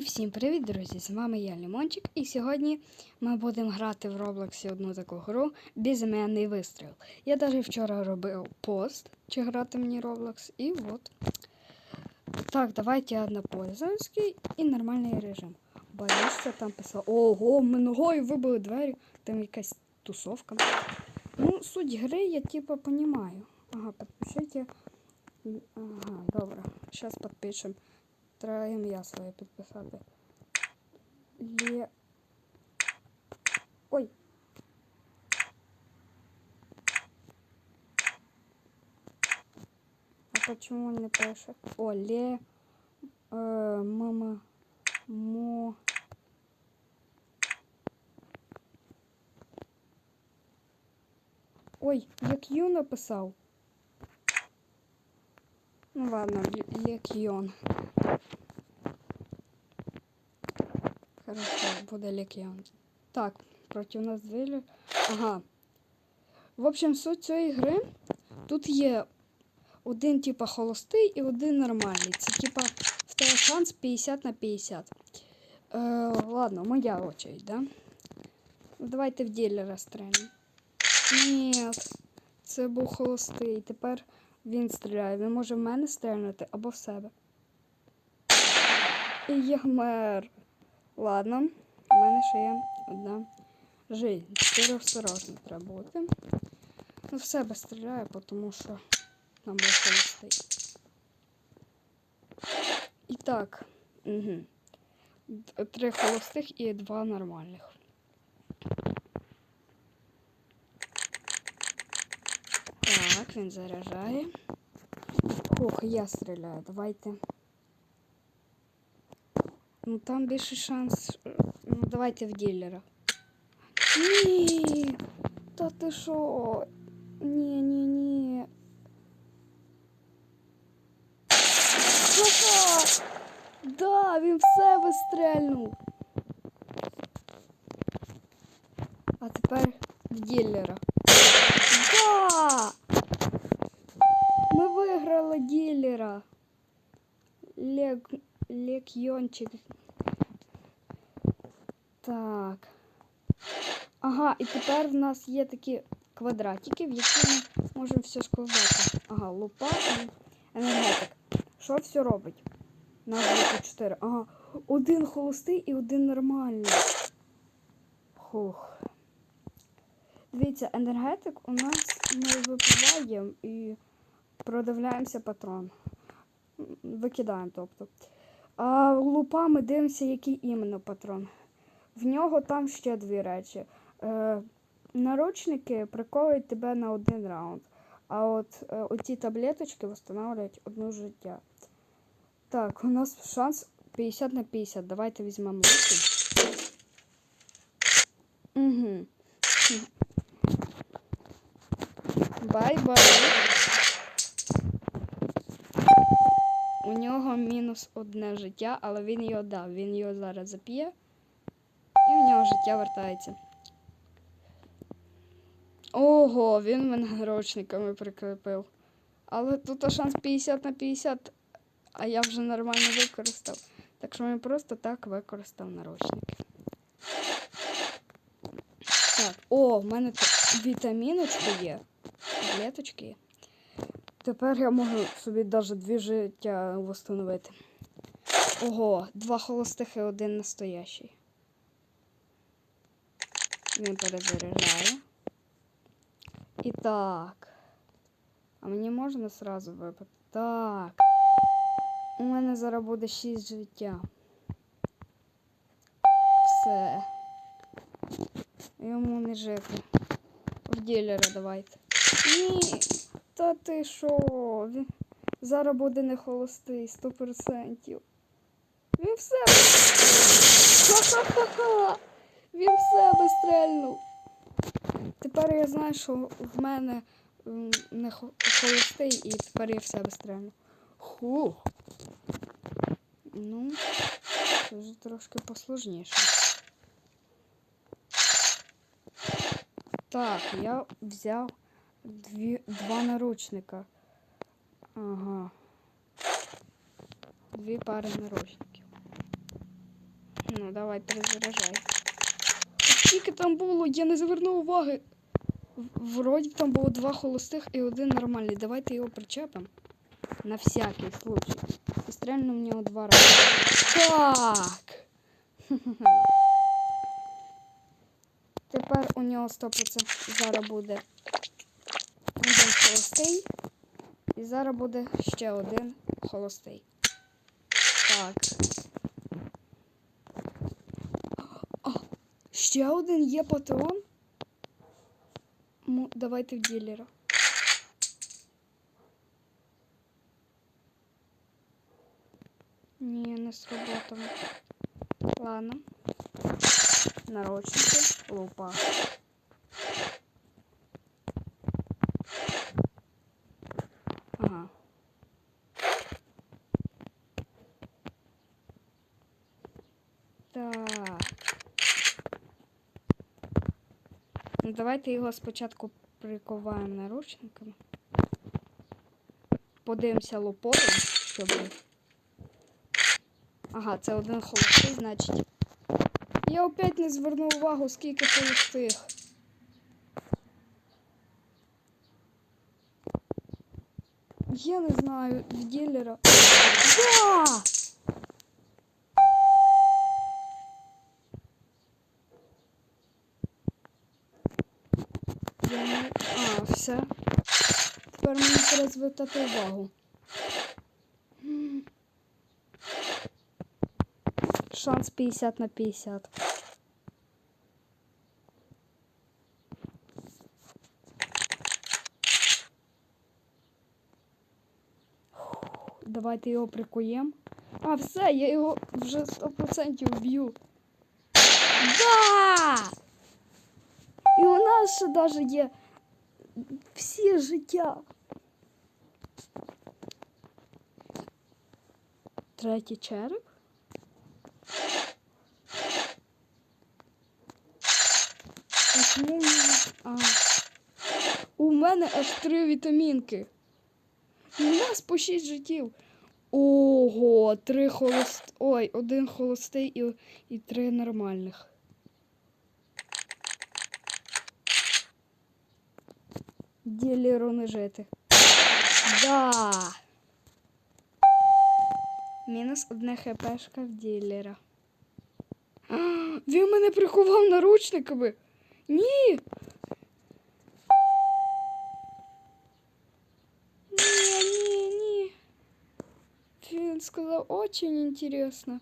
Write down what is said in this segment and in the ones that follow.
Всім привіт, друзі! З вами я Лімончик, і сьогодні ми будемо грати в Роблоксі одну таку гру Безіменний вистріл. Я навіть вчора робив пост, чи грати мені Роблокс, і от. Так, давайте я на пользовательський і нормальний режим. Боюся там писав. Ого, ми ногою вибили двері, там якась тусовка. Ну, суть гри я типа понімаю. Ага, підпишіть. Ага, добре. Зараз підпишемо. Треба ім'я своє підписати. Ле... Ой. А почему не пишет? О, ле... Э, мама... Мо... Ой, як Ю написав. Ну ладно, Лекіон. Хорошо, буде Лекіон. Так, проти нас двері. Ага. В общем, суть цієї гри. Тут є один, типа, холостий і один нормальний. Це типа в тебе шанс 50 на 50. Е, ладно, моя очередь, да? Ну, Давайте в ділера стрельнемо. Ні, це був холостий. Тепер він стріляє. Він може в мене стрільнути або в себе. І я. Ладно, в мене ще є одна жизнь. Тепер осторожно треба бути. Ну, в себе стріляю, тому що нам був холостий. І так. Угу. Три холостих і два нормальних. Так, він заряджає. Ох, я стріляю. Давайте. Ну там більше шанс. Ну, давайте в ділера. Ні. Та ти що? Ні, ні, ні. Ха-ха! Да, він в себе стрельнув. А тепер в ділера. Да! Ми виграли ділера. Лек... Лекйончик. Так. Ага, і тепер в нас є такі квадратики, в які ми можемо все складати. Ага, лупа і енергетик. Що все робить? Нас буде по 4. Ага, один холостий і один нормальний. Хух. Дивіться, енергетик у нас ми випиваємо і продивляємося патрон. Викидаємо, тобто. А лупа ми дивимося, який іменно патрон. В нього там ще дві речі. Е, наручники приковують тебе на один раунд. А от е, оці таблеточки встановлюють одну життя. Так, у нас шанс 50 на 50. Давайте візьмемо луки. Угу. Бай-бай. У нього мінус одне життя, але він його дав. Він його зараз зап'є. І в нього життя вертається. Ого, він мене наручниками прикріпив. Але тут шанс 50 на 50, а я вже нормально використав. Так що він просто так використав наручники. Так, о, в мене тут вітаміночки є. Таблеточки є. Тепер я можу собі навіть дві життя встановити. Ого, два холостих і один настоящий. Він перезаряджає. І так. А мені можна сразу випити? Так. У мене зараз буде 6 життя. Все. Йому не жити. В ділера давайте. Ні. Та ти? Він зараз буде не холостий, 100%. Він в себе. Ха-ха-ха-ха! Він в себе стрельнув. Тепер я знаю, що в мене не холостий, і тепер я в себе стрельну. Хух. Ну, це вже трошки посложніше. Так, я взяв дві, два наручника. Ага. Дві пари наручників. Ну, давай, перезаряджай. Скільки там було, я не звернув уваги. Вроді там було два холостих і один нормальний. Давайте його причепимо. На всякий случай. І стрельнемо в нього два рази. Так. Тепер у нього 100% зараз буде холостий. І зараз буде ще один холостий. Так. А, ще один є патрон. Му- давайте в ділера. Ні, не сработало. Ладно. Наручники, лупа. Ага. Так. Ну, давайте його спочатку прикуваємо наручниками. Подивимося лупою, щоб. Ага, це один холостий, значить. Я опять не звернув увагу, скільки холостих. Я не знаю, в ділера. Да! Все. Тепер мені треба звертати увагу. Шанс 50 на 50. Давайте його прикуємо. А, все, я його вже 100% вб'ю. Да! І у нас ще навіть є всі життя. Третій череп. А. У мене аж три вітамінки. У нас по шість життів. Ого, три холост... Ой, один холостий і, і три нормальних. Ділеру не жити. Да. Мінус одне хпшка в ділера. А, Він мене приховав наручниками. Ні. Ні, ні, ні. Він сказав, очень інтересно.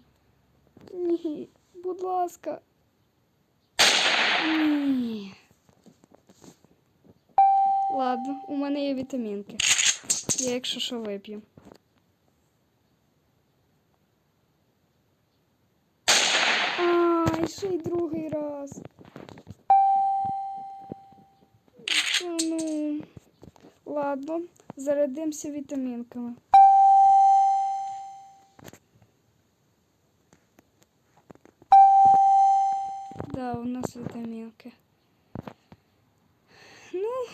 Ні, будь ласка. Ні. Ладно, у мене є вітамінки. Я якщо що вип'ю. Ай, ще й другий раз. Ну. Ладно, зарядимося вітамінками. Да, у нас вітамінки.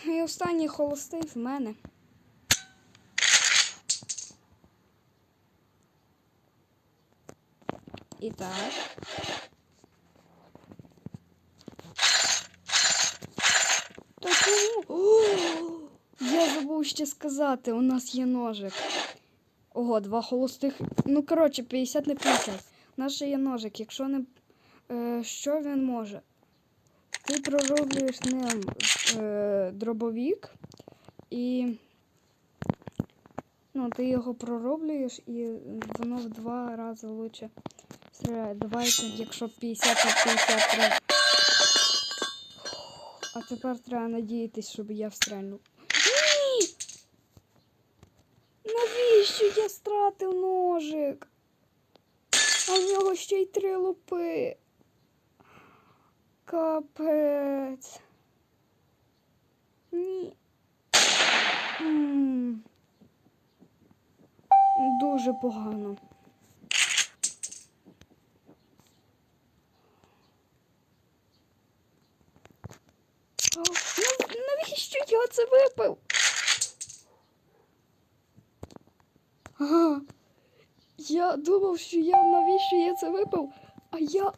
Ну, і останній холостий в мене. І так. Та чому? О, Я забув ще сказати, у нас є ножик. Ого, два холостих. Ну, коротше, 50 на 50. У нас ще є ножик. Якщо не. Е, що він може? Ти пророблюєш ним е, дробовік і. Ну, ти його пророблюєш і воно в два рази лучше стріляє. Давайте, якщо 50 на 50. А тепер треба надіятись, щоб я встрельнув. Ні! Навіщо я стратив ножик? А в нього ще й три лупи. Капець. Ні. Дуже погано. Ну, навіщо я це випив? Ага. Я думав, що я навіщо я це випив, а я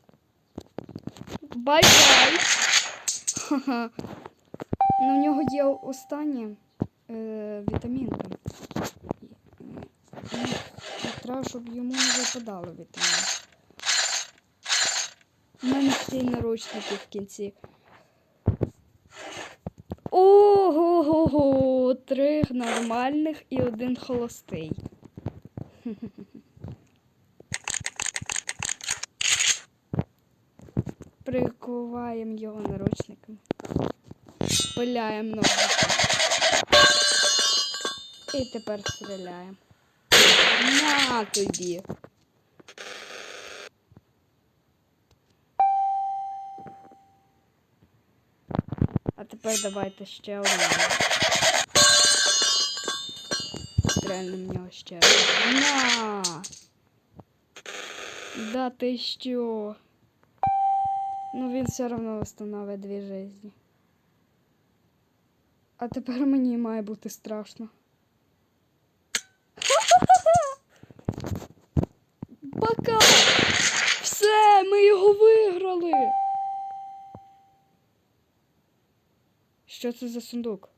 Бай-бай! Ха-ха. Ну, в нього є остання е, вітамінка. І треба, щоб йому не випадало вітамін. У мене ще й наручники в кінці. Ого-го-го! Три нормальних і один холостий. Прикуваємо його наручниками. Пиляємо ноги. І тепер стріляємо. На тобі. А тепер давайте ще один. Стрельнемо нього ще раз. На! Да ти що? Ну він все одно встановить дві жизни. А тепер мені має бути страшно. Пока! Все, ми його виграли! Що це за сундук?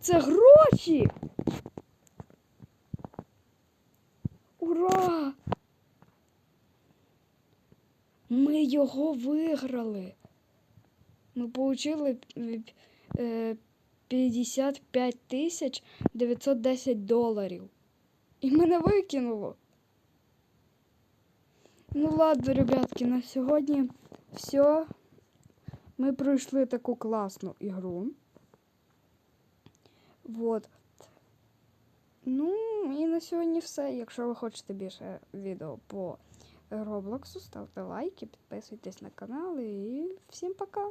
Це гроші! Ура! Ми його виграли. Отримали е, 55 тисяч 910 доларів. І мене викинуло. Ну ладно, ребятки, на сьогодні все. Ми пройшли таку класну ігру. Вот. Ну, і на сьогодні все. Якщо ви хочете більше відео по Роблоксу, ставте лайки, підписуйтесь на канал і всім пока!